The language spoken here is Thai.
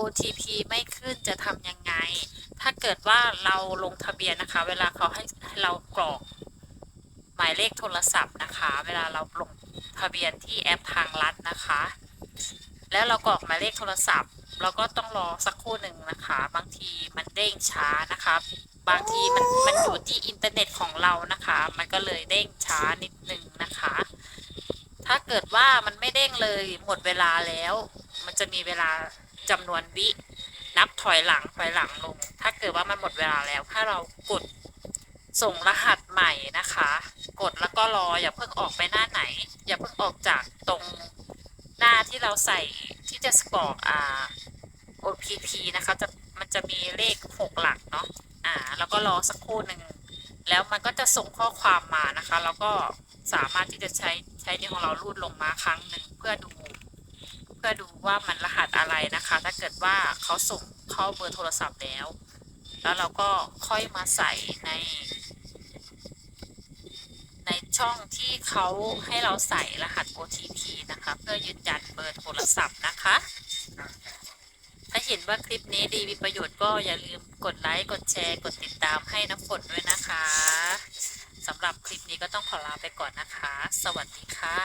OTP ไม่ขึ้นจะทำยังไง ถ้าเกิดว่าเราลงทะเบียนนะคะ เวลาเขาให้ให้เรากรอกหมายเลขโทรศัพท์นะคะ เวลาเราลงทะเบียนที่แอปทางลัดนะคะ แล้วเรากรอกหมายเลขโทรศัพท์เราก็ต้องรอสักครู่หนึ่งนะคะ บางทีมันเด้งช้านะคะ บางทีมันมันอยู่ที่อินเทอร์เน็ตของเรานะคะ มันก็เลยเด้งช้านิดนึงนะคะ ถ้าเกิดว่ามันไม่เด้งเลยหมดเวลาแล้ว มันจะมีเวลา จำนวนวินับถอยหลังถอยหลังลง ถ้าเกิดว่ามันหมดเวลาแล้ว ถ้าเรากดส่งรหัสใหม่นะคะ กดแล้วก็รออย่าเพิ่งออกไปหน้าไหน อย่าเพิ่งออกจากตรงหน้าที่เราใส่ที่จะกรอกอ่า OPP นะคะจะมันจะมีเลขหกหลักเนาะอ่า แล้วก็รอสักครู่หนึ่งแล้วมันก็จะส่งข้อความมานะคะ แล้วก็สามารถที่จะใช้ใช้นิ้วของเราลูดลงมาครั้งหนึ่งเพื่อดู เพื่อดูว่ามันรหัสอะไรนะคะ ถ้าเกิดว่าเขาส่งเข้าเบอร์โทรศัพท์แล้ว แล้วเราก็ค่อยมาใส่ใน ในช่องที่เขาให้เราใส่รหัส OTP นะคะ เพื่อยืนยันเบอร์โทรศัพท์นะคะ ถ้าเห็นว่าคลิปนี้ดีมีประโยชน์ก็อย่าลืมกดไลค์ กดแชร์ กดติดตามให้น้ำฝนด้วยนะคะสำหรับคลิปนี้ก็ต้องขอลาไปก่อนนะคะ สวัสดีค่ะ